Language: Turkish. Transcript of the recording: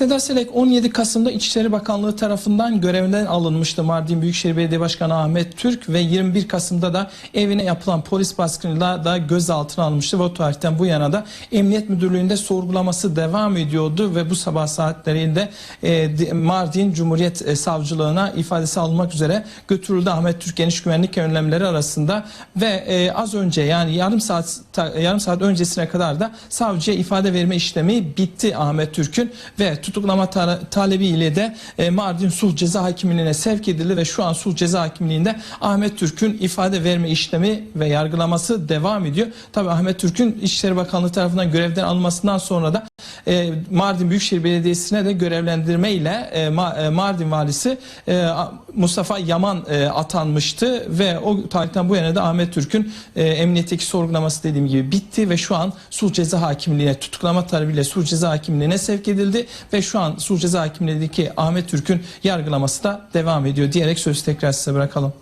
Seda Selek 17 Kasım'da İçişleri Bakanlığı tarafından görevinden alınmıştı. Mardin Büyükşehir Belediye Başkanı Ahmet Türk ve 21 Kasım'da da evine yapılan polis baskınıyla da gözaltına alınmıştı. Ve o tarihten bu yana da Emniyet Müdürlüğü'nde sorgulaması devam ediyordu ve bu sabah saatlerinde e, di- Mardin Cumhuriyet e, Savcılığına ifadesi alınmak üzere götürüldü Ahmet Türk geniş güvenlik önlemleri arasında ve e, az önce yani yarım saat yarım saat öncesine kadar da savcıya ifade verme işlemi bitti Ahmet Türk'ün ve tutuklama ta- talebiyle de e, Mardin Sulh Ceza Hakimliği'ne sevk edildi ve şu an Sulh Ceza Hakimliği'nde Ahmet Türk'ün ifade verme işlemi ve yargılaması devam ediyor. Tabii Ahmet Türk'ün İçişleri Bakanlığı tarafından görevden alınmasından sonra da e, Mardin Büyükşehir Belediyesi'ne de görevlendirme ile e, Ma- e, Mardin Valisi e, Mustafa Yaman e, atanmıştı ve o tarihten bu yana da Ahmet Türk'ün e, emniyetteki sorgulaması dediğim gibi bitti ve şu an Sulh Ceza Hakimliği'ne tutuklama talebiyle Sulh Ceza Hakimliği'ne sevk edildi ve şu an Sulh Ceza Hakimliği'ndeki Ahmet Türk'ün yargılaması da devam ediyor diyerek sözü tekrar size bırakalım.